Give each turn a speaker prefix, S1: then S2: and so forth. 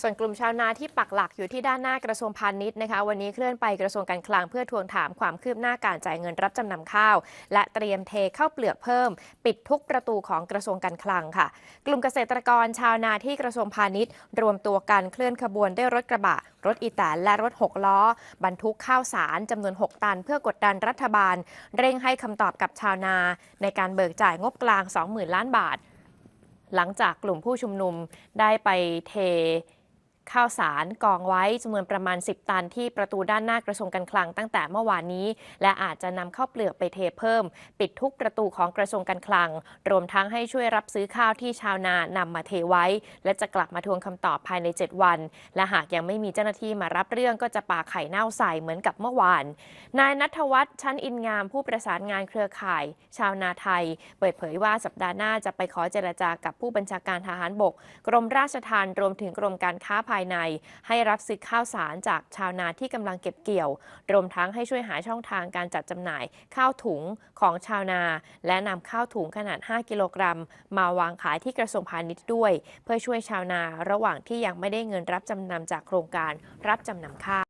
S1: ส่วนกลุ่มชาวนาที่ปักหลักอยู่ที่ด้านหน้ากระทรวงพาณิชย์นะคะ วันนี้เคลื่อนไปกระทรวงการคลังเพื่อทวงถามความคืบหน้าการจ่ายเงินรับจำนำข้าว และเตรียมเทข้าวเปลือกเพิ่ม ปิดทุกประตูของกระทรวงการคลังค่ะ กลุ่มเกษตรกรชาวนาที่กระทรวงพาณิชย์ รวมตัวกันเคลื่อนขบวนด้วยรถกระบะ รถอีแตนและรถ6ล้อ บรรทุกข้าวสารจำนวน 6 ตัน เพื่อกดดันรัฐบาล เร่งให้คำตอบกับชาวนา ในการเบิกจ่ายงบกลาง 20,000 ล้านบาท หลังจากกลุ่มผู้ชุมนุมได้ไปเท ข้าวสารกองไว้จำนวนประมาณ 10 ตันที่ประตูด้านหน้ากระทรวงการคลังตั้งแต่เมื่อวานนี้ และอาจจะนำข้าวเปลือกไปเทเพิ่ม ปิดทุกประตูของกระทรวงการคลัง รวมทั้งให้ช่วยรับซื้อข้าวที่ชาวนานำมาเทไว้ และจะกลับมาทวงคำตอบภายใน 7 วัน และหากยังไม่มีเจ้าหน้าที่มารับเรื่องก็จะปาไข่เน่าใส่เหมือนกับเมื่อวาน นายนัทวัฒน์ชั้นอินงามผู้ประสานงานเครือข่าย ชาวนาไทย เปิดเผยว่าสัปดาห์หน้าจะไปขอเจรจากับผู้บัญชาการทหารบก กรมราชทัณฑ์รวมถึงกรมการค้าภายใน ให้รับซื้อข้าวสารจากชาวนาที่กำลังเก็บเกี่ยว รวมทั้งให้ช่วยหาช่องทางการจัดจำหน่ายข้าวถุงของชาวนา และนำข้าวถุงขนาด 5 กิโลกรัม มาวางขายที่กระทรวงพาณิชย์ด้วย เพื่อช่วยชาวนาระหว่างที่ยังไม่ได้เงินรับจำนำจากโครงการรับจำนำข้าว